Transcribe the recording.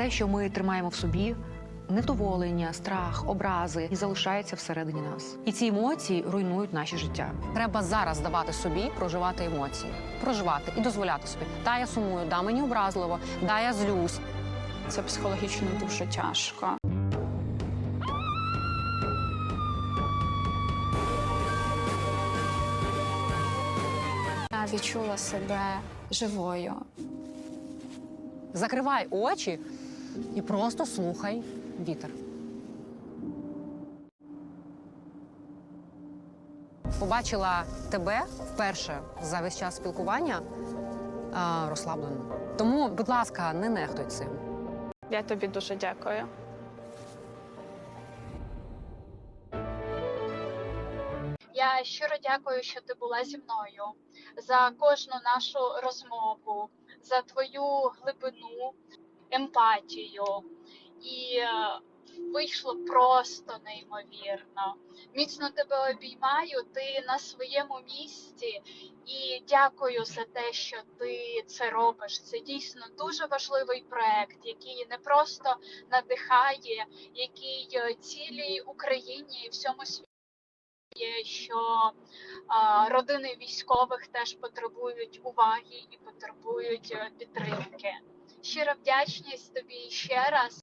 все, що ми тримаємо в собі, невдоволення, страх, образи, і залишається всередині нас. І ці емоції руйнують наше життя. Треба зараз давати собі проживати емоції, проживати і дозволяти собі. Да, я сумую, да, мені образливо, да, я злюсь. Це психологічно дуже тяжко. Я відчула себе живою. Закривай очі і просто слухай вітер. Побачила тебе вперше за весь час спілкування а, розслаблену. Тому, будь ласка, не нехтуй цим. Я тобі дуже дякую. Я щиро дякую, що ти була зі мною за кожну нашу розмову, за твою глибину, емпатію. І е, вийшло просто неймовірно. Міцно тебе обіймаю, ти на своєму місці, і дякую за те, що ти це робиш. Це дійсно дуже важливий проект, який не просто надихає, який е, цілій Україні і всьому світу що а, родини військових теж потребують уваги і потребують е, підтримки. Щира вдячність тобі ще раз.